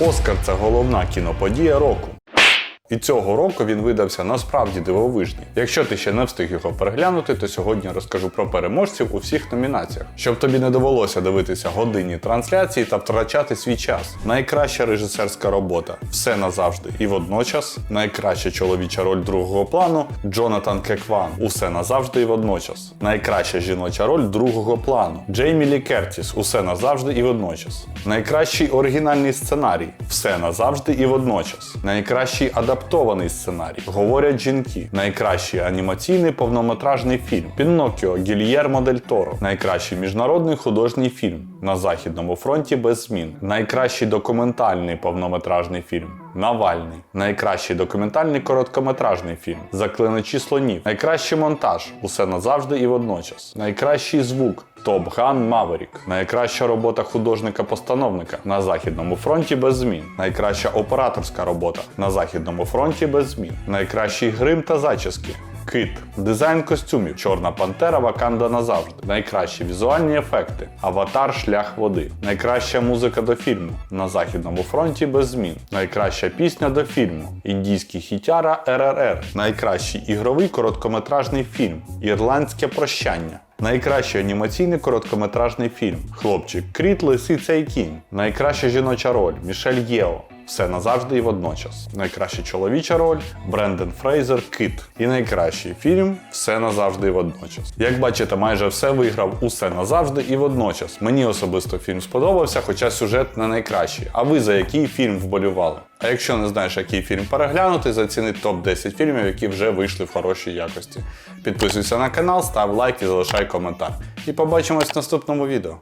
Оскар це головна кіноподія року. І цього року він видався насправді дивовижний. Якщо ти ще не встиг його переглянути, то сьогодні розкажу про переможців у всіх номінаціях, щоб тобі не довелося дивитися годинні трансляції та втрачати свій час. Найкраща режисерська робота все назавжди і водночас. Найкраща чоловіча роль другого плану Джонатан Кекван. Усе назавжди і водночас. Найкраща жіноча роль другого плану Джеймі Лі Кертіс. Усе назавжди і водночас. Найкращий оригінальний сценарій все назавжди і водночас. Найкращий адаптований сценарій говорять жінки. Найкращий анімаційний повнометражний фільм Піннокіо Гільєрмо Дель Торо. Найкращий міжнародний художній фільм на Західному фронті без змін. Найкращий документальний повнометражний фільм Навальний. Найкращий документальний короткометражний фільм Заклиначі слонів. Найкращий монтаж Усе назавжди і водночас. Найкращий звук Топ Ган Маверік. Найкраща робота художника-постановника на Західному фронті без змін. Найкраща операторська робота на Західному фронті без змін. Найкращий грим та зачіски. Кит, дизайн костюмів, Чорна Пантера, Ваканда назавжди. Найкращі візуальні ефекти, Аватар, Шлях води. Найкраща музика до фільму на Західному фронті без змін. Найкраща пісня до фільму. Індійський хітяра РРР. Найкращий ігровий короткометражний фільм. Ірландське прощання. Найкращий анімаційний короткометражний фільм. Хлопчик Кріт, Лисиця і Кінь. Найкраща жіноча роль Мішель Єо. Все назавжди і водночас. Найкраща чоловіча роль Бренден Фрейзер Кит. І найкращий фільм Все назавжди і водночас. Як бачите, майже все виграв усе назавжди і водночас. Мені особисто фільм сподобався, хоча сюжет не найкращий. А ви за який фільм вболювали? А якщо не знаєш, який фільм переглянути, заціни топ-10 фільмів, які вже вийшли в хорошій якості. Підписуйся на канал, став лайк і залишай коментар. І побачимось в наступному відео.